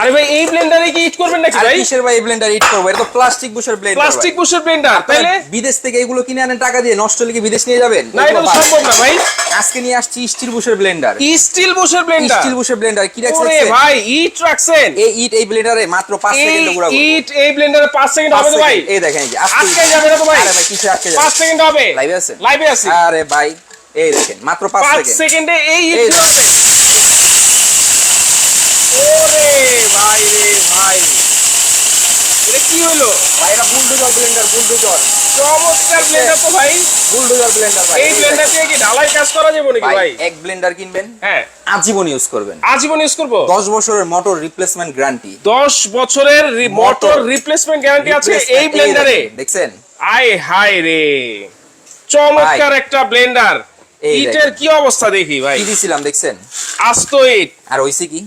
আরে ভাই এই ব্লেন্ডারে কি ইট করবেন নাকি ভাই? কিসের ভাই ব্লেন্ডার ইট করব? এটা তো প্লাস্টিক বুশের ব্লেন্ডার প্লাস্টিক বুশের ব্লেন্ডার তাইলে? বিদেশ থেকে এগুলো কিনে আনেন টাকা দিয়ে নষ্ট হলে কি বিদেশ নিয়ে যাবেন? না এটা তো সম্ভব না ভাই। আজকে নিয়ে আসছি স্টিল বুশের ব্লেন্ডার স্টিল বুশের ব্লেন্ডার স্টিল বুশের ব্লেন্ডার কি রাখছে ওরে ভাই ইট রাখছেন। এই ইট এই ব্লেন্ডারে মাত্র 5 এই সেকেন্ডে গুঁড়া ইট এই ব্লেন্ডারে 5 সেকেন্ড হবে তো ভাই। এই দেখেন এই আজকে যাবে না তো ভাই। আরে ভাই কিসে আটকে যাবে? 5 সেকেন্ড হবে। লাইভে আছেন লাইভে আছি। আরে ভাই এই দেখেন মাত্র 5 5 সেকেন্ডে এই ইট হবে। ওরে ভাই রে ভাই। এটা কি হলো? ভাই এটা বুলডোজার ব্লেন্ডার বুলডোজার চমৎকার ব্লেন্ডার তো ভাই। বুলডোজার ব্লেন্ডার ভাই। এই ব্লেন্ডার দিয়ে কি ঢালাই কাজ করা যাবে নাকি ভাই এক ব্লেন্ডার কিনবেন হ্যাঁ। আজীবন ইউজ করবেন। আজীবন ইউজ করব? 10 বছরের মোটর রিপ্লেসমেন্ট গ্যারান্টি 10 বছরের মোটর রিপ্লেসমেন্ট গ্যারান্টি আছে এই ব্লেন্ডারে দেখছেন? আয় হায় রে। চমৎকার একটা ব্লেন্ডার ইটের কি অবস্থা দেখি ভাই। কি দিছিলাম দেখছেন? আস্ত ইট। আর হইছে কি?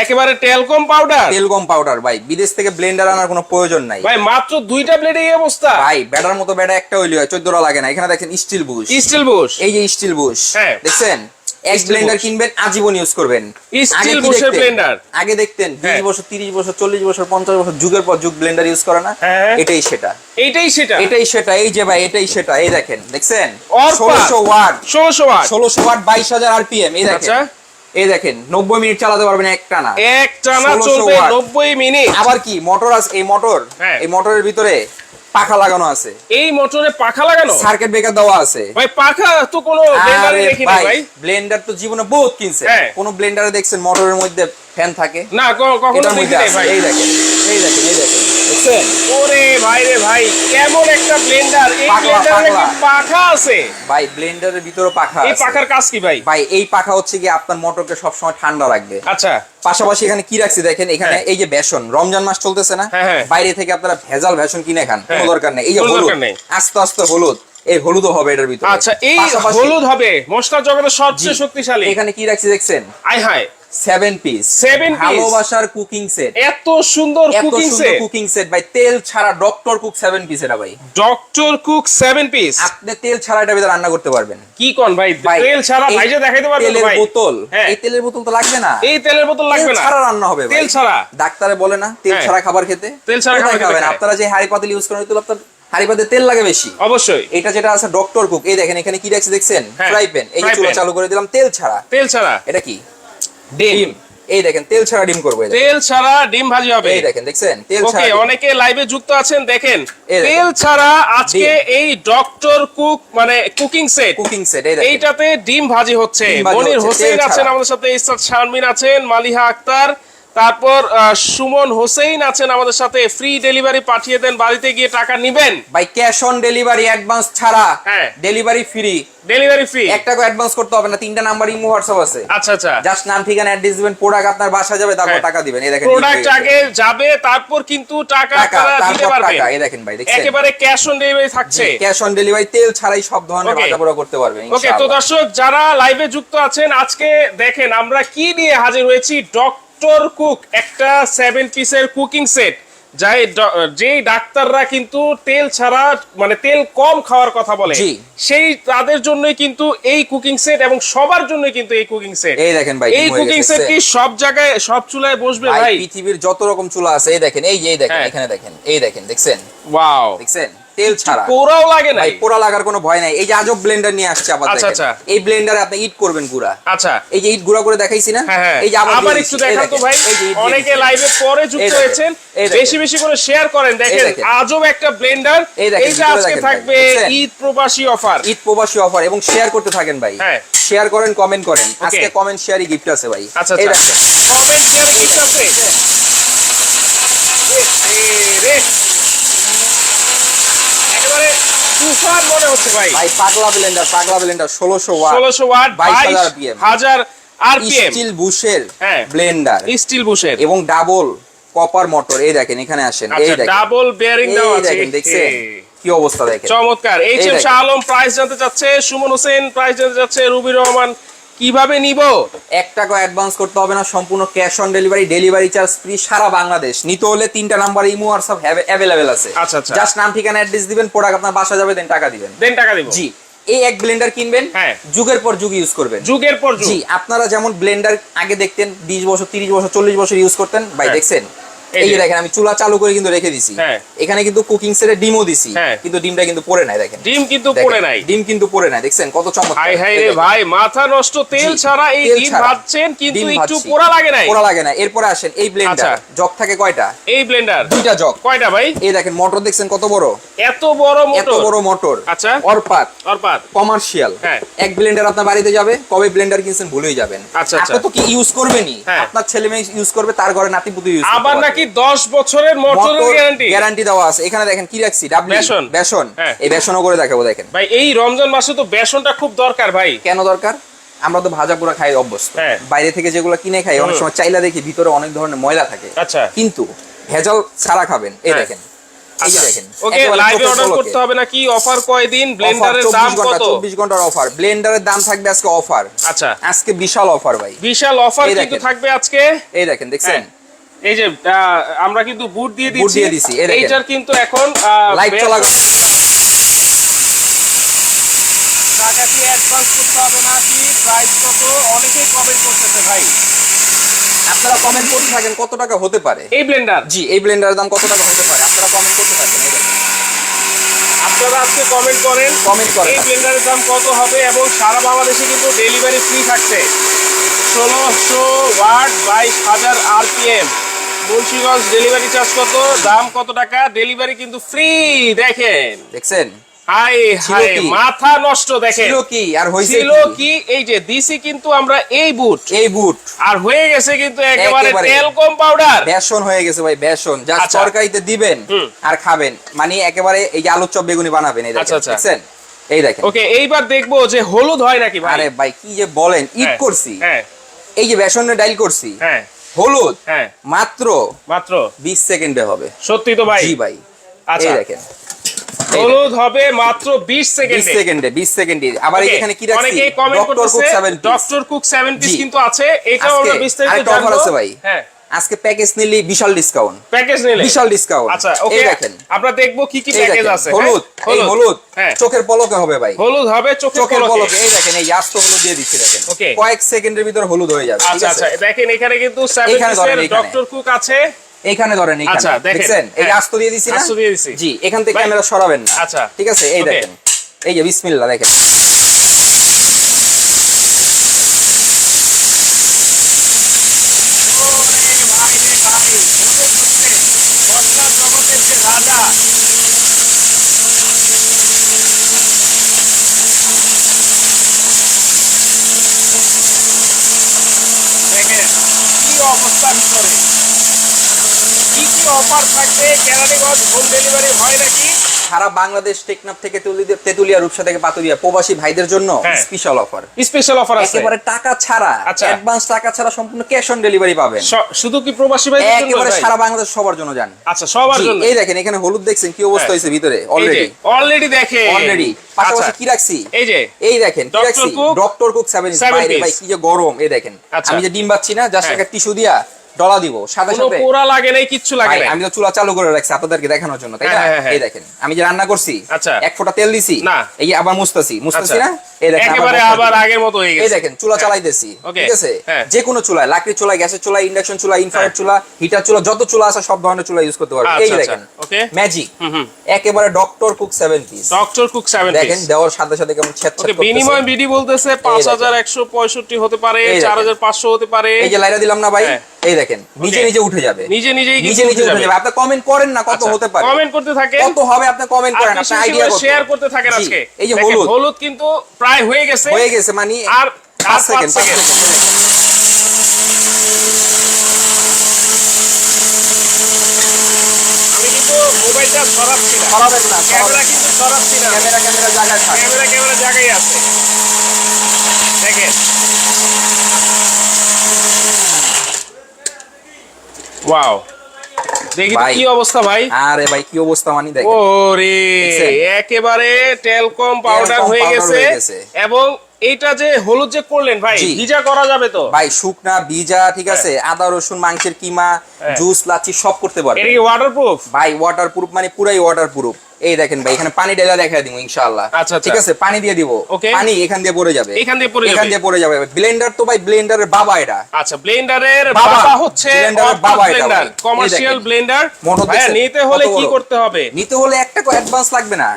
একেবারে টেলকম পাউডার টেলকম পাউডার ভাই। বিদেশ থেকে ব্লেন্ডার আনার কোনো প্রয়োজন নাই। ভাই মাত্র দুইটা ব্লেডে এই অবস্থা। ভাই ব্যাটার মতো ব্যাটা একটা হইলে হয় চোদ্দটা লাগে না। এখানে দেখেন স্টিল বুশ স্টিল বুশ এই যে স্টিল বুশ হ্যাঁ। দেখছেন? এক ব্লেন্ডার কিনবেন আজীবন ইউজ করবেন। স্টিল বুশের blender। আগে দেখতেন হ্যাঁ। 20 বছর 30 বছর 40 বছর 50 বছর যুগের পর যুগ ব্লেন্ডার ইউজ করে না। হ্যাঁ। এটাই সেটা। এটাই সেটা। এটাই সেটা এই যে ভাই এটাই সেটা। এই দেখেন দেখছেন? Orpat. 1600 watt. 1600 watt. 1600 watt 22000 RPM এই দেখেন। আচ্ছা। এই দেখেন 90 মিনিট চালাতে পারবেন একটা না এক টানা চলবে নব্বই মিনিট। আবার কি মোটর আছে এই মোটর হ্যাঁ। এই মোটরের ভিতরে পাখা লাগানো আছে। এই মোটরে পাখা লাগানো? সার্কিট ব্রেকার দেওয়া আছে। ভাই পাখা তো কোনো ব্লেন্ডারে দেখিনি ভাই ভাই। ব্লেন্ডার তো জীবনে বহুত কিনছে। হ্যাঁ। কোন ব্লেন্ডারে দেখছেন মোটরের মধ্যে ফ্যান থাকে। না কখনো দেখি নাই ভাই। এই দেখেন এই দেখেন এই দেখেন। দেখছেন? ওরে ভাই রে ভাই কেমন একটা ব্লেন্ডার এই ব্লেন্ডারে কি পাখা আছে? ভাই ব্লেন্ডারের ভিতরে পাখা এই পাখার কাজ কি ভাই? ভাই এই পাখা হচ্ছে কি আপনার মোটরকে সবসময় ঠান্ডা রাখবে। আচ্ছা। পাশাপাশি এখানে কি রাখছি দেখেন এখানে হ্যাঁ। এই যে বেসন রমজান মাস চলতেছে না? হ্যাঁ, হ্যাঁ। বাইরে থেকে আপনারা ভেজাল বেসন কিনে খান কোনো। দরকার নেই। এই যে হলুদ আস্তে আস্তে হলুদ এই হলুদও হবে এটার ভিতরে। আচ্ছা এই হলুদ হবে মশলা জগতের সবচেয়ে শক্তিশালী। এখানে কি রাখছি দেখছেন? আয় হায়। Seven piece piece? ভালোবাসার কুকিং সেট এত সুন্দর কুকিং সুন্দর সেট কুকিং সেট ভাই। তেল ছাড়া ডক্টর কুক সেভেন পিস এটা ভাই। ডক্টর কুক 7 পিস আপনি তেল ছাড়া এটা ভিতরে রান্না করতে পারবেন। কি কোন ভাই? ভাই তেল ছাড়া এই ভাইজে দেখাইতে পারবেন তেলের বোতল। হ্যাঁ। এই তেলের বোতল তো লাগবে না। এই তেলের বোতল লাগবে না। ছাড়া রান্না হবে তেল ছাড়া। ডাক্তারে বলে না তেল হ্যাঁ। ছাড়া খাবার খেতে। তেল ছাড়া খাবেন? আপনারা যে হাড়ি পাতিল ইউজ করেন তেল আপনার হাড়ি তেল লাগে বেশি। অবশ্যই। এটা যেটা আছে ডক্টর কুক এই দেখেন এখানে কি রাখছে দেখছেন? ফ্রাই প্যান এই যে চুলা চালু করে দিলাম তেল ছাড়া। তেল ছাড়া। এটা কি? ডিম। এই দেখেন তেল ছাড়া ডিম করব তেল ছাড়া ডিম ভাজি হবে। এই দেখেন দেখছেন? তেল ছাড়া অনেকে লাইভে যুক্ত আছেন দেখেন। তেল ছাড়া আজকে এই ডক্টর কুক মানে কুকিং সেট কুকিং সেট এইটাতে ডিম ভাজি হচ্ছে। মনির হোসেন আছেন আমাদের সাথে ইসাদ শারমিন আছেন মালিহা আক্তার তারপর সুমন হোসেন আছেন আমাদের সাথে। ফ্রি ডেলিভারি পাঠিয়ে দেন বাড়িতে গিয়ে টাকা নিবেন। ভাই ক্যাশ অন ডেলিভারি অ্যাডভান্স ছাড়া হ্যাঁ। ডেলিভারি ফ্রি ডেলিভারি ফ্রি এক টাকা অ্যাডভান্স করতে হবে না তিনটা নাম্বার ইমো হোয়াটসঅ্যাপ আছে। আচ্ছা আচ্ছা। জাস্ট নাম ঠিকানা অ্যাড্রেস দিবেন প্রোডাক্ট আপনার বাসা যাবে তারপর হ্যাঁ। টাকা দিবেন। এই দেখেন প্রোডাক্ট আগে যাবে তারপর কিন্তু টাকা টাকা আপনারা দিতে পারবেন। এই দেখেন ভাই দেখছেন? একেবারে ক্যাশ অন ডেলিভারি থাকছে। ক্যাশ অন ডেলিভারি তেল ছাড়াই সব ধরনের Okay. ভাজা পোড়া করতে পারবেন ওকে তো দর্শক যারা লাইভে যুক্ত আছেন আজকে দেখেন আমরা কি নিয়ে হাজির হয়েছি ডক্টর কুক একটা সেভেন পিসের কুকিং সেট যাই যেই ডাক্তাররা কিন্তু তেল ছাড়া মানে তেল কম খাওয়ার কথা বলে সেই তাদের জন্যই কিন্তু এই কুকিং সেট এবং সবার জন্যই কিন্তু এই কুকিং সেট এই দেখেন ভাই এই কুকিং সেট কি সব জায়গায় সব চুলায় বসবে ভাই পৃথিবীর যত রকম চুলা আছে এই দেখেন এই যে এই দেখেন হ্যাঁ। এখানে দেখেন এই দেখেন দেখছেন? ওয়াও দেখছেন? তেল ছাড়া। পোড়াও লাগে নাই? পোড়া লাগার কোনো ভয় নাই। এই যে আজব ব্লেন্ডার নিয়ে আসছে আবার আচ্ছা, আচ্ছা। এই ব্লেন্ডারে আপনি ইট করবেন গুড়া। আচ্ছা। এই যে ইট গুঁড়া করে দেখাইছি না? হ্যাঁ হ্যাঁ। এই যে আবার একটু দেখান তো ভাই। অনেকে লাইভে পরে যুক্ত হয়েছেন। বেশি বেশি করে শেয়ার করেন। দেখেন। আজব একটা ব্লেন্ডার এইটা আজকে থাকবে? ঈদ প্রবাসী অফার ঈদ প্রবাসী অফার এবং শেয়ার করতে থাকেন ভাই। হ্যাঁ। শেয়ার করেন কমেন্ট করেন। আজকে কমেন্ট শেয়ারই গিফট আছে ভাই। আচ্ছা এই আচ্ছা। দেখেন। কমেন্ট শেয়ারে গিফট আছে? এ, রে। তুফান মনে হচ্ছে ভাই। ভাই পাগলা ব্লেন্ডার পাগলা ব্লেন্ডার 1600 ওয়াট 1600 ওয়াট 22000 পিএম হাজার আরপিএম স্টিল বুশের হ্যাঁ। ব্লেন্ডার স্টিল বুশের। এবং ডাবল কপার মোটর এই দেখেন এখানে আসেন এই আচ্ছা দেখেন। ডাবল বেয়ারিং দেওয়া আছে। দেখেন দেখছেন? কি অবস্থা দেখেন? চমৎকার। এইচএম শাহ আলম প্রাইস জানতে চাচ্ছে। সুমন হোসেন প্রাইস জানতে চাচ্ছে। রুবি রহমান কীভাবে নিব? এক টাকা অ্যাডভান্স করতে হবে না সম্পূর্ণ cash on delivery delivery charge free সারা বাংলাদেশ। নিতে হলে তিনটা নাম্বার ইমো হোয়াটসঅ্যাপ অ্যাভেলেবেল আছে। আচ্ছা, আচ্ছা। জাস্ট নাম ঠিকানা অ্যাড্রেস দিবেন প্রোডাক্ট আপনার বাসা যাবে দেন টাকা দিবেন। দেন টাকা দিব। জি। এই এক ব্লেন্ডার কিনবেন হ্যাঁ। যুগের পর যুগ ইউজ করবেন। যুগের পর যুগ। জি আপনারা যেমন ব্লেন্ডার আগে দেখতেন বিশ বছর তিরিশ বছর চল্লিশ বছর ইউজ করতেন ভাই হ্যাঁ। দেখছেন? এই যে। দেখেন আমি চুলা চালু করে কিন্তু রেখে দিছি। হ্যাঁ। এখানে কিন্তু কুকিং সেটে ডিমও দিছি। হ্যাঁ। কিন্তু ডিমটা কিন্তু পড়ে নাই দেখেন। ডিম কিন্তু পড়ে নাই। ডিম কিন্তু পড়ে নাই দেখছেন কত চমৎকার। হাই হাই রে ভাই মাথা নষ্ট তেল ছাড়া এই ডিম ভাজছেন কিন্তু একটু পোড়া লাগে নাই। পোড়া লাগে না এরপরে আসেন এই ব্লেন্ডার আচ্ছা। জগ থাকে কয়টা? এই ব্লেন্ডার দুইটা জগ। কয়টা ভাই? এই দেখেন মোটর দেখছেন কত বড়? এত বড় এত বড় মোটর। আচ্ছা। অরপাত। অর্পাত। কমার্শিয়াল। হ্যাঁ। এক ব্লেন্ডার আপনার বাড়িতে যাবে কবে ব্লেন্ডার কিনছেন ভুলেই যাবেন। আচ্ছা, আপনি আচ্ছা। তো কি ইউজ করবেনই। আপনার ছেলে মেয়ে ইউজ করবে তার ঘরে নাতি পুতু ইউজ আবার নাকি 10 বছরের মোটরের গ্যারান্টি গ্যারান্টি দেওয়া আছে। এখানে দেখেন কি রাখছি? ডাবলি বেসন। বেসন। হ্যাঁ। এই বেসনও করে দেখাবো দেখেন। ভাই এই রমজান মাসে তো বেসনটা খুব দরকার ভাই। কেন দরকার? আমরা তো ভাজা পোড়া খাই অভ্যস্ত। হ্যাঁ। বাইরে থেকে যেগুলো কিনে খাই অনেক সময় চাইলা দেখি ভিতরে অনেক ধরনের ময়লা থাকে। আচ্ছা। কিন্তু ভেজাল ছাড়া খাবেন। এই হ্যাঁ। দেখেন। এই যে দেখেন। ওকে লাইভে অর্ডার করতে হবে নাকি অফার কয়দিন? ব্লেন্ডারের দাম ঘণ্টা, কত? 24 ঘণ্টার অফার ব্লেন্ডারের দাম থাকবে আজকে অফার আচ্ছা। আজকে বিশাল অফার ভাই। বিশাল অফার কিন্তু থাকবে আজকে। এই দেখেন দেখছেন। এই যে আমরা কিন্তু বুট দিয়ে দিচ্ছি। দিয়ে দিছি, এইটার কিন্তু এখন লাইট চলা টাকা কি অ্যাডভান্স করতে হবে না কি প্রাইস কত অনেকেই কমেন্ট করতেছে ভাই। আপনারা কমেন্ট করতে থাকেন কত টাকা হতে পারে? এই ব্লেন্ডার জি এই ব্লেন্ডারের দাম কত টাকা হতে পারে? আপনারা কমেন্ট করতে থাকেন আপনারা আজকে কমেন্ট করেন Comment করেন। এই ব্লেন্ডারের দাম কত হবে এবং সারা বাংলাদেশে কিন্তু ডেলিভারি ফ্রি থাকছে। ষোলোশো ওয়াট বাইশ হাজার আরপিএম মুন্সিগঞ্জ ডেলিভারি চার্জ কত? দাম কত টাকা? ডেলিভারি কিন্তু ফ্রি দেখেন। দেখছেন? হাই হাই মাথা নষ্ট দেখেন। ছিল কি? আর হয়েছে ছিল কি? এই যে দিছি কিন্তু আমরা এই বুট এই বুট আর হয়ে গেছে কিন্তু একেবারে একেবারে। তেল কম পাউডার বেসন হয়ে গেছে ভাই বেসন। যা আচ্ছা। তরকারিতে দিবেন আর খাবেন। মানে একেবারে এই যে আলুর চপ বেগুনি বানাবেন এই আচ্ছা, দেখেন আচ্ছা। দেখছেন? এই দেখেন। ওকে এইবার দেখব যে হলুদ হয় নাকি ভাই? আরে ভাই কি যে বলেন ঈদ হ্যাঁ, করছি। হ্যাঁ। এই যে বেসনের ডাইল করছি। হ্যাঁ। হলুদ? হ্যাঁ। মাত্র মাত্র? 20 সেকেন্ডে হবে। সত্যি তো ভাই? জি ভাই। আচ্ছা। দেখেন। হলুদ হবে মাত্র 20 20 সেকেন্ডে সেকেন্ডে 20 সেকেন্ডে। আবার এখানে কি রাখছি অনেকেই কমেন্ট ডক্টর কুক করতেছে 7 পিস ডক্টর কুক 7 পিস কিন্তু আছে। এটাও আমরা বিস্তারিত জানব। আছে ভাই। হ্যাঁ। আজকে প্যাকেজ নিলে বিশাল ডিসকাউন্ট প্যাকেজ নিলে? বিশাল ডিসকাউন্ট আচ্ছা ওকে দেখেন। আমরা দেখব কি কি প্যাকেজ আছে হলুদ হ্যাঁ? হলুদ হ্যাঁ। চোখের পলকে হবে ভাই। হলুদ হবে চোখের পলকে। এই দেখেন এই আস্ত হলুদ দিয়ে দিচ্ছি দেখেন। Okay. কয়েক সেকেন্ডের ভিতর হলুদ হয়ে যাবে আচ্ছা আচ্ছা দেখেন এখানে কিন্তু 7 এখানে ধরেন, পিসের এখানে। ডক্টর কুক আছে। এইখানে ধরেন এইখানে আচ্ছা, দেখেন। দেখছেন? এই হ্যাঁ। আস্ত দিয়ে দিছি না? আস্ত দিয়ে দিছি। জি এখান থেকে ক্যামেরা সরাবেন না। আচ্ছা। ঠিক আছে? এই দেখেন। এই যে বিসমিল্লাহ দেখেন ওরে ভাই রে ভাই হলুদ হচ্ছে মশলা জগতের যে রাজা দেখেন কি করে। কি কি অফার থাকবে কেরানীগঞ্জ হোম ডেলিভারি হয় নাকি? সারা বাংলাদেশ টেকনাফ থেকে তেতুলিয়া রূপসা থেকে পাতুরিয়া প্রবাসী ভাইদের জন্য। স্পেশাল অফার স্পেশাল অফার আছে। একেবারে টাকা ছাড়া আচ্ছা। অ্যাডভান্স টাকা ছাড়া সম্পূর্ণ ক্যাশ অন ডেলিভারি পাবেন। শুধু কি প্রবাসী ভাই একেবারে সারা বাংলাদেশ সবার জন্য যান। আচ্ছা সবার জন্য। এই দেখেন এখানে হলুদ দেখছেন কি অবস্থা হ্যাঁ। হয়েছে ভিতরে? অলরেডি অলরেডি দেখে অলরেডি পাশাপাশি কি রাখছি? এই যে এই দেখেন কি রাখছি? ডক্টর কুক সেভেন seven ভাই কি যে গরম এই দেখেন। আচ্ছা। আমি যে ডিম বাচ্ছি না জাস্ট হ্যাঁ। একটা টিস্যু দিয়া ডলা দিব সাথে সাথে পোড়া লাগে নাই কিচ্ছু লাগে নাই আমি তো চুলা চালু করে রাখছি আপনাদেরকে দেখানোর জন্য তাই না হ্যাঁ, হ্যাঁ, হ্যাঁ। এই দেখেন আমি যে রান্না করছি আচ্ছা। এক ফোঁটা তেল দিছি না। এই আবার মুছতাছি মুছতাছি আচ্ছা। না এই দেখেন একেবারে আবার আগের মতো হয়ে এই দেখেন চুলা। চালাইতেছি ঠিক আছে। যে কোনো চুলায় লাকড়ি চুলা গ্যাসের চুলা ইন্ডাকশন চুলা ইনফ্রারেড। চুলা হিটার চুলা যত চুলা আছে সব ধরনের চুলা ইউজ করতে পারবেন এই আচ্ছা, দেখেন আচ্ছা, okay. ম্যাজিক। একেবারে doctor cook seven piece doctor cook 7 দেখেন পিস দেওয়ার সাথে সাথে কেমন ছেদ ওকে বিনিময় বিডি বলতেছে 5165 হতে পারে এই দেখেন। 4500 হতে পারে এই যে লাইরা দিলাম না ভাই। এই দেখেন নিজে. নিজে উঠে যাবে। নিজে নিজেই নিজে নিজে উঠে যাবে। আপনি কমেন্ট করেন না কত হতে পারে। কমেন্ট করতে থাকেন। কত হবে আপনি কমেন্ট করেন আপনি আইডিয়া শেয়ার করতে থাকেন আজকে। এই যে হলুদ। হলুদ কিন্তু প্রায় হয়ে গেছে। হয়ে গেছে মানে আর পাঁচ আর সেকেন্ড পাঁচ সেকেন্ড মোবাইলটা সরাচ্ছি না সরাবেন না। ক্যামেরা কিন্তু সরাচ্ছি না। ক্যামেরা ক্যামেরা জায়গায় থাক। ক্যামেরা ক্যামেরা জায়গায় আছে। দেখেন। ওয়াও দেখি কি অবস্থা ভাই? আরে ভাই কি অবস্থা মানে দেখেন। ওরে একেবারে টেলকম পাউডার হয়ে গেছে। এবং এইটা যে হলুদ যে করলেন ভাই। ভিজা করা যাবে তো? ভাই শুকনা ভিজা ঠিক আছে? আদা রসুন মাংসের কিমা হ্যাঁ। জুস লাচ্ছি সব করতে এটা কি ওয়াটারপ্রুফ ভাই ওয়াটার প্রুফ মানে পুরাই ওয়াটার প্রুফ এই দেখেন ভাই এখানে পানি ডেলা দেখা দিব ইনশাআল্লাহ। আচ্ছা, আচ্ছা। ঠিক আছে? পানি দিয়ে দিব। পানি এখান দিয়ে পড়ে যাবে। এখান দিয়ে পড়ে এখান দিয়ে পড়ে যাবে। ব্লেন্ডার তো ভাই ব্লেন্ডারের বাবা এটা। আচ্ছা ব্লেন্ডারের বাবা। হচ্ছে ব্লেন্ডারের বাবা এটা কমার্শিয়াল ব্লেন্ডার। দেখছেন? নিতে হলে কি করতে হবে? নিতে হলে একটা অ্যাডভান্স লাগবে না।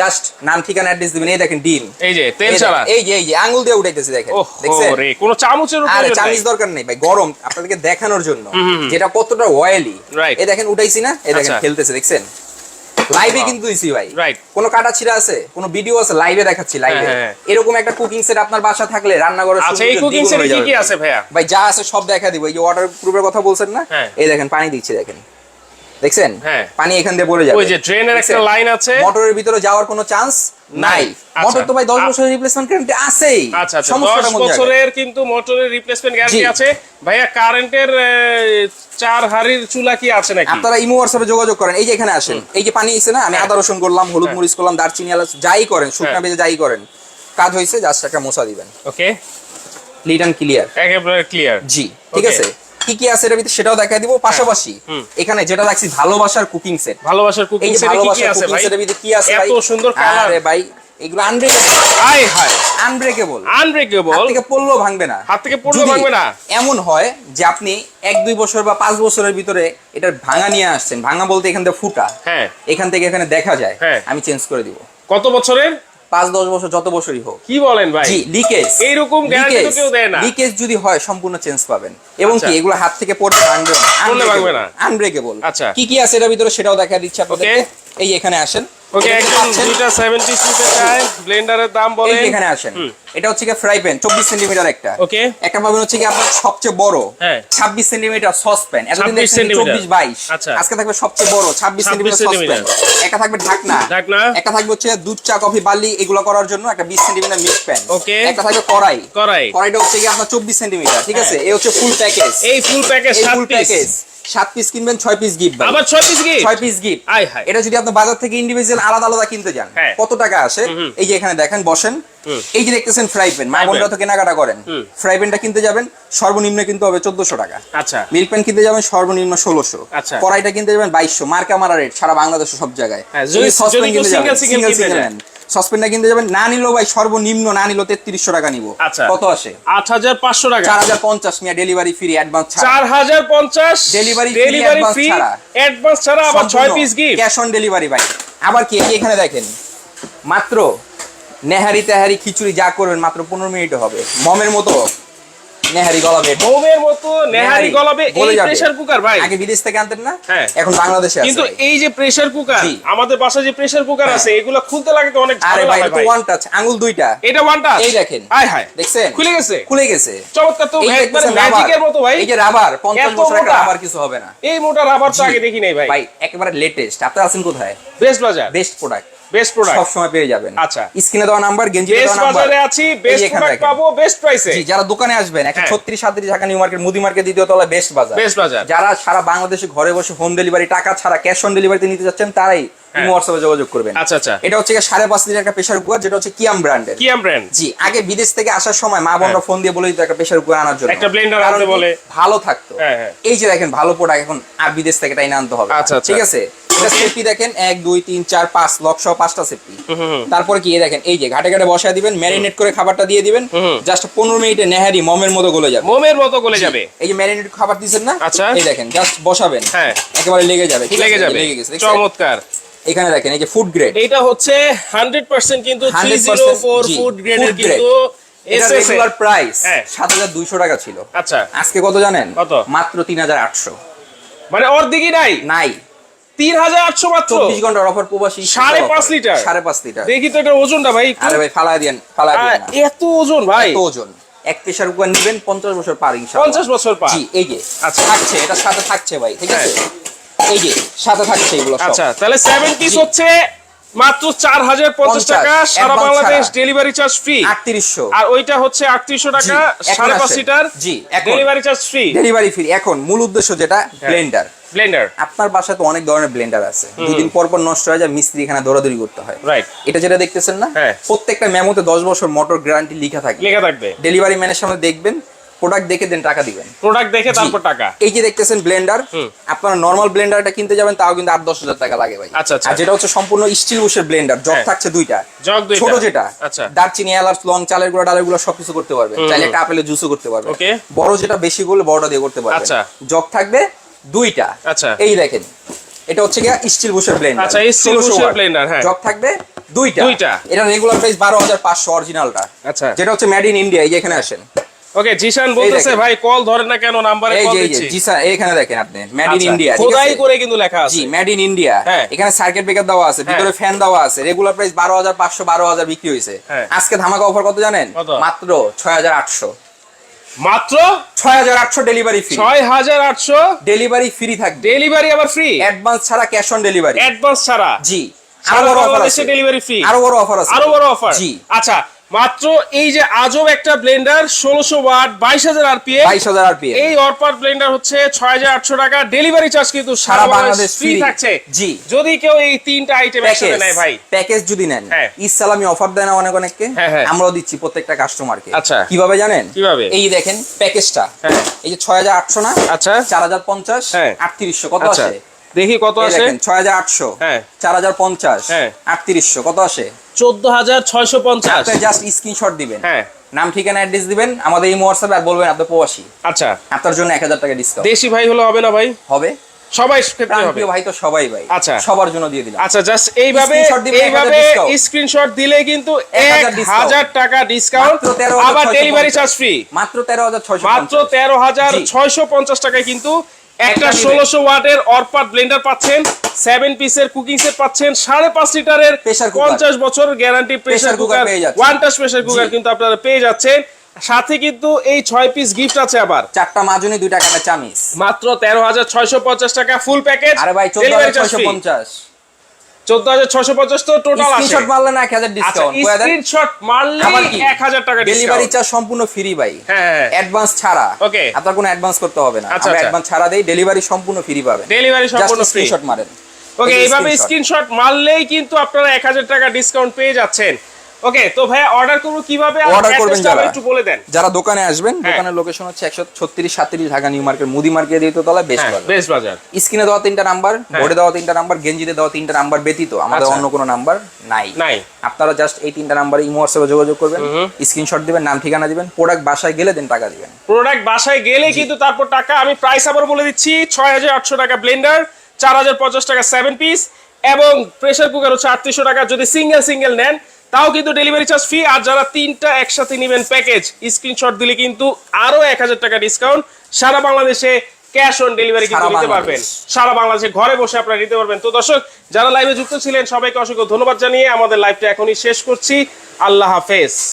জাস্ট নাম ঠিকানা অ্যাড্রেস দিবেন। এই দেখেন ডিম। এই যে তেল এই ছাড়া। এই যে এই যে আঙ্গুল দিয়ে উঠাইতেছি দেখেন। দেখছেন? রে কোনো চামচের আরে উপরে চামিচ দরকার নেই ভাই গরম। আপনাদেরকে দেখানোর জন্য। যেটা কতটা অয়েলি. এই দেখেন উঠাইছি না? এই দেখেন আচ্ছা। খেলতেছে দেখছেন? লাইভে কিন্তু দিছি ভাই। রাইট কোনো কাটা ছিঁড়া আছে? কোনো ভিডিও আছে? লাইভে দেখাচ্ছি লাইভে হ্যাঁ, হ্যাঁ। এরকম একটা কুকিং সেট আপনার বাসা থাকলে রান্নাঘরে আচ্ছা এই কুকিং সেটে কি কি আছে ভাইয়া? ভাই যা আছে সব দেখা দিব। এই যে ওয়াটার প্রুফের কথা বলছেন না হ্যাঁ। এই দেখেন পানি দিচ্ছি দেখেন। দেখছেন? হ্যাঁ। পানি এখান দিয়ে পড়ে যাবে। ওই যে ড্রেনের একটা লাইন আছে। মোটরের ভিতরে যাওয়ার কোনো চান্স নাই। আচ্ছা। মোটর তো ভাই 10 বছরের রিপ্লেসমেন্ট গ্যারান্টি আছেই। আচ্ছা আচ্ছা। সমস্যাটা দশ কোন জায়গায়? বছরের কিন্তু মোটরের রিপ্লেসমেন্ট গ্যারান্টি আছে। ভাইয়া কারেন্টের চার হাড়ির চুলা কি আছে নাকি? আপনারা ইমো হোয়াটসঅ্যাপে যোগাযোগ করেন। এই যে এখানে আসেন। এই যে পানি আছে না আমি হ্যাঁ। আদা রসুন করলাম হলুদ মরিচ করলাম দারচিনি এলাচ যাই করেন শুকনা হ্যাঁ। ভেজে যাই করেন। কাজ হয়েছে জাস্ট একটা মশা দিবেন। ওকে লিট অ্যান্ড ক্লিয়ার একেবারে ক্লিয়ার জি ঠিক আছে? কি কি আছে এর ভিতরে সেটাও দেখা দিব। পাশাপাশি এখানে যেটা রাখছি ভালোবাসার কুকিং সেট ভালোবাসার কুকিং সেটে কি কি আছে ভাই? সেটের ভিতরে কি আছে ভাই? এত সুন্দর কালার আরে ভাই এগুলো আনব্রেকেবল আয় হায় আনব্রেকেবল আনব্রেকেবল হাত থেকে পড়লেও ভাঙবে না। হাত থেকে পড়লেও যদি ভাঙবে না? এমন হয় যে আপনি এক দুই বছর বা পাঁচ বছরের ভিতরে এটা ভাঙা নিয়ে আসছেন ভাঙা বলতে এখান থেকে ফুটা। হ্যাঁ। এখান থেকে এখানে দেখা যায়। হ্যাঁ। আমি চেঞ্জ করে দিব। কত বছরের? পাঁচ দশ বছর যত বছরই হোক। কি বলেন ভাই? জি লিকেজ। এইরকম guarantee তো কেউ দেয় না। লিকেজ যদি হয় সম্পূর্ণ চেঞ্জ পাবেন। এবং আচ্ছা। কি এগুলো হাত থেকে পড়তে ভাঙবে না। আনব্রেকেবল আচ্ছা। কি কি আছে এটার ভিতরে সেটাও দেখা দিচ্ছে আপনাদের এই এখানে আসেন। ওকে এটা একদম দুইটা 70 নিতে চায় ব্লেন্ডারের দাম এই এখানে আসেন। এটা হচ্ছে কি ফ্রাই প্যান একটা। Okay. একটা পাবেন হচ্ছে কি আপনার সবচেয়ে বড় হ্যাঁ। সস প্যান এতদিন দেখছেন সেন্টিমিটার। চব্বিশ বাইশ। আচ্ছা। আজকে থাকবে সবচেয়ে বড় 26 সেন্টিমিটার সস প্যান একটা থাকবে ঢাকনা। ঢাকনা। একটা থাকবে হচ্ছে দুধ চা কফি বার্লি এগুলো করার জন্য একটা বিশ সেন্টিমিটার মিল্ক প্যান. একটা থাকবে কড়াই। কড়াই। কড়াইটা হচ্ছে কি আপনার চব্বিশ সেন্টিমিটার ঠিক আছে? এই হচ্ছে ফুল প্যাকেজ এই ফুল প্যাকেজ 7 ফুল প্যাকেজ সাত পিস কিনবেন ছয় পিস গিফট আবার 6 পিস ছয় পিস গিফট হায়। এটা যদি আপনি বাজার থেকে ইন্ডিভিজুয়াল আলাদা আলাদা কিনতে যান। হ্যাঁ। কত টাকা আসে? এই যে এখানে দেখেন বসেন। এই যে দেখতেছেন ফ্রাই প্যান মা বোনরা তো কেনাকাটা করেন। ফ্রাই প্যানটা কিনতে যাবেন সর্বনিম্ন কিন্তু হবে চোদ্দশো টাকা। আচ্ছা। মিল্ক প্যান কিনতে যাবেন সর্বনিম্ন ষোলোশো। আচ্ছা। কড়াইটা কিনতে যাবেন বাইশশো। মার্কা মারা রেট সারা বাংলাদেশ সব জায়গায়। সিঙ্গেল সিঙ্গেল যদি single কিনতে সসপেনটা কিনতে যাবেন। না নিলেও ভাই সর্বনিম্ন না নিলেও তেত্রিশশো টাকা নিবো। আচ্ছা। কত আসে? 8500 টাকা। চার হাজার পঞ্চাশ মিয়া ডেলিভারি ফ্রি অ্যাডভান্স ছাড়া। 4050 পঞ্চাশ ডেলিভারি ডেলিভারি ফ্রি অ্যাডভান্স ছাড়া। আবার 6 piece gift cash on delivery ভাই। আবার কি এখানে দেখেন মাত্র নেহারি তেহারি খিচুড়ি যা করবেন মাত্র পনেরো মিনিট হবে। মমের মতো নেহারি গলাবে। বোমের মতো নেহারি গলাবে। এই প্রেসার কুকার ভাই। আগে বিদেশ থেকে আনতেন না হ্যাঁ। এখন বাংলাদেশে আছে। কিন্তু এই যে প্রেসার কুকার আমাদের বাসায় যে প্রেসার কুকার হ্যাঁ। আছে এগুলো খুলতে লাগে তো অনেক আরে ভাই এটা ওয়ান টাচ আঙ্গুল দুইটা। এটা ওয়ান টাচ এই দেখেন। আয় হায়। দেখছেন? খুলে গেছে? খুলে গেছে। চমৎকার তো একবার ম্যাজিকের মতো ভাই। এই যে রাবার পঞ্চাশ এত বছর একটা মোটা। রাবার কিছু হবে না। এই মোটা রাবার তো আগে দেখি নাই ভাই। ভাই একেবারে লেটেস্ট আপনারা আছেন কোথায়? বেস্ট বাজার। বেস্ট প্রোডাক্ট বেস্ট প্রোডাক্ট সব সময় পেয়ে যাবেন আচ্ছা। স্ক্রিনে দেওয়া নাম্বার গেঞ্জি দেওয়া নাম্বার বাজারে আছি বেস্ট প্রোডাক্ট পাবো বেস্ট প্রাইসে জি যারা দোকানে আসবেন একটা হ্যাঁ। ছত্রিশ সাতত্রিশ ঢাকা নিউ মার্কেট মুদি মার্কেট দ্বিতীয় তলা বেস্ট বাজার Best বাজার। যারা সারা বাংলাদেশে ঘরে বসে হোম ডেলিভারি টাকা ছাড়া ক্যাশ অন ডেলিভারিতে নিতে যাচ্ছেন তারাই হ্যাঁ। হোয়াটসঅ্যাপে যোগাযোগ করবেন আচ্ছা, আচ্ছা। এটা হচ্ছে সাড়ে পাঁচ লিটার একটা প্রেশার কুকার যেটা হচ্ছে কিয়াম ব্র্যান্ডের কি ব্র্যান্ড জি আগে বিদেশ থেকে আসার সময় মা বোনরা ফোন দিয়ে বলে দিত একটা প্রেশার কুকার আনার জন্য হ্যাঁ। একটা blender আনতে বলে। ভালো থাকতো হ্যাঁ, হ্যাঁ। এই যে দেখেন ভালো প্রোডাক্ট এখন আর বিদেশ থেকে টাইনে আনতে হবে আচ্ছা, আচ্ছা। ঠিক আছে এটা সেফটি দেখেন এক দুই তিন চার পাঁচ লক সহ পাঁচটা সেফটি তারপরে কি দেখেন এই যে ঘাটে ঘাটে বসায় দিবেন ম্যারিনেট করে খাবারটা দিয়ে দিবেন জাস্ট পনেরো মিনিটে নেহারি মমের মতো গলে যাবে। মোমের মতো গলে যাবে। এই যে ম্যারিনেট খাবার দিয়েছেন না আচ্ছা। এই দেখেন জাস্ট বসাবেন। হ্যাঁ। একেবারে লেগে যাবে লেগে যাবে। লেগে গেছে চমৎকার। এখানে দেখেন এই যে ফুড গ্রেড এইটা হচ্ছে 100% কিন্তু 100% 304 ফুড গ্রেডের কিন্তু রেগুলার প্রাইস হ্যাঁ। টাকা ছিল। আচ্ছা। আজকে কত জানেন? কত? মাত্র তিন হাজার আটশো। মানে অর্ধেকই নাই? নাই। 3800 মাত্র। চব্বিশ ঘণ্টার অফার প্রবাসী সাড়ে পাঁচ লিটার? সাড়ে পাঁচ লিটার। দেখি তো এটা ওজনটা ভাই। আরে ভাই ফালাই দিয়েন না। এত ওজন ভাই। এত ওজন। এক প্রেশার কুকার নিবেন পঞ্চাশ বছর পার ইনশাআল্লাহ। 50 বছর পার। জি এই যে আচ্ছা। থাকছে এটা সাথে থাকছে ভাই ঠিক আছে? এই যে সাথে থাকছে এগুলো আচ্ছা তাহলে 7 পিস জি। হচ্ছে মাত্র 4050 টাকা সারা বাংলাদেশ ডেলিভারি চার্জ ফ্রি আটত্রিশশো। আর ওইটা হচ্ছে 3800 টাকা সাড়ে পাঁচ লিটার। জি, delivery charge free delivery free এখন। মূল উদ্দেশ্য যেটা হ্যাঁ। ব্লেন্ডার ব্লেন্ডার আপনার বাসায় তো অনেক ধরনের ব্লেন্ডার আছে। দুদিন পর পর নষ্ট হয়ে যায় মিস্ত্রি এখানে দৌড়াদৌড়ি করতে হয়। রাইট এটা যেটা দেখতেছেন না হ্যাঁ। প্রত্যেকটা মেমোতে দশ বছর মোটর গ্যারান্টি লেখা থাকে লেখা থাকবে। ডেলিভারি ম্যানের সামনে দেখবেন প্রোডাক্ট দেখে দেন টাকা দিবেন। প্রোডাক্ট দেখে তারপর টাকা। এই যে দেখতেছেন ব্লেন্ডার আপনারা নর্মাল ব্লেন্ডারটা কিনতে যাবেন তাও কিন্তু আট দশ হাজার টাকা লাগে ভাই। আচ্ছা, আচ্ছা। আর যেটা হচ্ছে সম্পূর্ণ স্টিল বুশের ব্লেন্ডার জগ হ্যাঁ। থাকছে দুইটা। জগ দুইটা। ছোট যেটা আচ্ছা। দারচিনি এলাচ লং চালের গুঁড়া ডালের গুঁড়া সবকিছু করতে পারবে চাইলে একটা আপেলের জুসও করতে পারবে. বড় যেটা বেশি করলে বড়টা দিয়ে করতে পারবে আচ্ছা। জগ থাকবে দুইটা। আচ্ছা। এই দেখেন এটা হচ্ছে গিয়া স্টিল বুশের ব্লেন্ডার আচ্ছা, steel bush-এর blender, হ্যাঁ। জগ থাকবে দুইটা। দুইটা। এটা রেগুলার প্রাইস বারো হাজার পাঁচশো অরিজিনালটা আচ্ছা। যেটা হচ্ছে মেড ইন ইন্ডিয়া এই যে এখানে আসেন। ওকে জিশান বলতেছে। ভাই কল ধরে না কেন নাম্বারে কল যে এই যে দিচ্ছি। জি এখানে দেখেন আপনি মেড ইন ইন্ডিয়া খোদাই করে কিন্তু লেখা আছে। জি মেড ইন ইন্ডিয়া হ্যাঁ। এখানে সার্কিট ব্রেকার দেওয়া আছে ভিতরে ফ্যান দেওয়া আছে রেগুলার প্রাইস বারো হাজার পাঁচশো বারো হাজার বিক্রি হয়েছে। হ্যাঁ। আজকে ধামাকা অফার কত জানেন? মাত্র ছয় হাজার আটশো। মাত্র ছয় হাজার আটশো ডেলিভারি ফ্রি ছয় হাজার আটশো ডেলিভারি ফ্রি থাকবে। ডেলিভারি আবার ফ্রি অ্যাডভান্স ছাড়া ক্যাশ অন ডেলিভারি অ্যাডভান্স ছাড়া? জি। আরও বড় অফার আছে। ডেলিভারি ফ্রি আরও বড় অফার আছে। আরও বড় অফার জি। আচ্ছা মাত্র এই যে আজব একটা ব্লেন্ডার ষোলোশো ওয়াট বাইশ হাজার আরপিএম বাইশ হাজার আরপিএম এই অরপার ব্লেন্ডার হচ্ছে ছয় হাজার আটশো টাকা ডেলিভারি চার্জ কিন্তু সারা বাংলাদেশ ফ্রি থাকছে জি। যদি কেউ এই তিনটা আইটেম একসাথে নেয় ভাই প্যাকেজ যদি নেন হ্যাঁ। ইসলামি অফার দেয় না অনেক অনেককে হ্যাঁ, হ্যাঁ। আমরাও দিচ্ছি প্রত্যেকটা কাস্টমারকে আচ্ছা। কীভাবে জানেন কীভাবে? এই দেখেন প্যাকেজটা। এই যে ছয় হাজার আটশো না আচ্ছা। চার হাজার পঞ্চাশ। আটত্রিশশো কত আছে দেখি কত আছে ছয় হাজার আটশো হ্যাঁ। চার হাজার পঞ্চাশ হ্যাঁ। আটত্রিশশো কত আসে চোদ্দ হাজার ছয়শো পঞ্চাশ। জাস্ট স্ক্রিনশট দিবেন। হ্যাঁ। নাম ঠিকানা অ্যাড্রেস দিবেন। আমাদের এই হোয়াটসঅ্যাপে আর বলবেন আপনি প্রবাসী। আচ্ছা। আপনার জন্য এক হাজার টাকা ডিসকাউন্ট দেশি ভাই হলে হবে না ভাই? হবে। সবাই ভাই তো সবাই ভাই। আচ্ছা। সবার জন্য দিয়ে দিলাম। আচ্ছা জাস্ট এইভাবে স্ক্রিনশট দিলে কিন্তু এক 1000 হাজার টাকা ডিসকাউন্ট 13,650 আবার ডেলিভারি চার্জ ফ্রি মাত্র তেরো হাজার ছয়শো মাত্র তেরো হাজার জি। ছয়শো পঞ্চাশ টাকায় কিন্তু একটা। ষোলোশো ওয়াটের অরপাট ব্লেন্ডার পাচ্ছেন সেভেন পিসের কুকিং সেট পাচ্ছেন সাড়ে পাঁচ লিটারের। পঞ্চাশ বছর guarantee pressure cooker one touch pressure cooker কিন্তু আপনারা পেয়ে যাচ্ছেন। সাথে কিন্তু এই ছয় পিস গিফট আছে আবার। চারটা মাজুনি দুই টাকা চামিস মাত্র তেরো হাজার ছয়শো পঞ্চাশ টাকা ফুল প্যাকেজ আরে ভাই চোদ্দ হাজার ছয়শো পঞ্চাশ। স্ক্রিনশট মারলে না এক হাজার ডিসকাউন্ট স্ক্রিনশট মারলে টাকা ডেলিভারি চার্জ সম্পূর্ণ ফ্রি ভাই। হ্যাঁ। অ্যাডভান্স ছাড়া। ওকে আপনার কোনো অ্যাডভান্স করতে হবে না। আমরা। অ্যাডভান্স ছাড়া দেই ডেলিভারি সম্পূর্ণ ফ্রি পাবেন। ডেলিভারি সম্পূর্ণ ফ্রি স্ক্রিনশট মারেন। ওকে এইভাবে স্ক্রিনশট মারলেই কিন্তু আপনারা এক হাজার টাকা ডিসকাউন্ট পেয়ে যাচ্ছেন। ওকে তো ভাই অর্ডার করব কীভাবে Order করবেন যারা। একটু বলে দেন যারা দোকানে আসবেন হ্যাঁ। দোকানের লোকেশন হচ্ছে একশো ছত্রিশ সাতত্রিশ ঢাকা নিউ মার্কেট মুদি মার্কেট দিয়ে তলা বেস্ট হ্যাঁ বেস্ট বাজার স্ক্রিনে দেওয়া তিনটা নাম্বার হ্যাঁ। বোর্ডে দেওয়া তিনটা নাম্বার গেঞ্জিতে দেওয়া তিনটা নাম্বার ব্যতীত আমাদের আচ্ছা। অন্য কোনো নাম্বার নাই নাই আপনারা জাস্ট এই তিনটা নাম্বারে ইমো হোয়াটসঅ্যাপে যোগাযোগ করবেন স্ক্রিনশট দিবেন নাম ঠিকানা দিবেন প্রোডাক্ট বাসায় গেলে দেন টাকা দিবেন প্রোডাক্ট বাসায় গেলে কিন্তু তারপর টাকা আমি প্রাইস আবার বলে দিচ্ছি ছয় হাজার আটশো টাকা ব্লেন্ডার চার হাজার পঞ্চাশ টাকা সেভেন পিস এবং প্রেসার কুকার হচ্ছে আটত্রিশশো টাকা যদি সিঙ্গেল সিঙ্গেল নেন তাও কিন্তু ডেলিভারি চার্জ ফ্রি আর যারা তিনটা একসাথে নেবেন প্যাকেজ স্ক্রিনশট দিলে কিন্তু আরও এক হাজার টাকা ডিসকাউন্ট সারা বাংলাদেশে ক্যাশ অন ডেলিভারি কিন্তু নিতে পারবেন। সারা বাংলাদেশে ঘরে বসে আপনারা নিতে পারবেন। তো দর্শক যারা লাইভে যুক্ত ছিলেন সবাইকে অসংখ্য ধন্যবাদ জানিয়ে আমাদের লাইভটা এখনই শেষ করছি। আল্লাহ হাফেজ।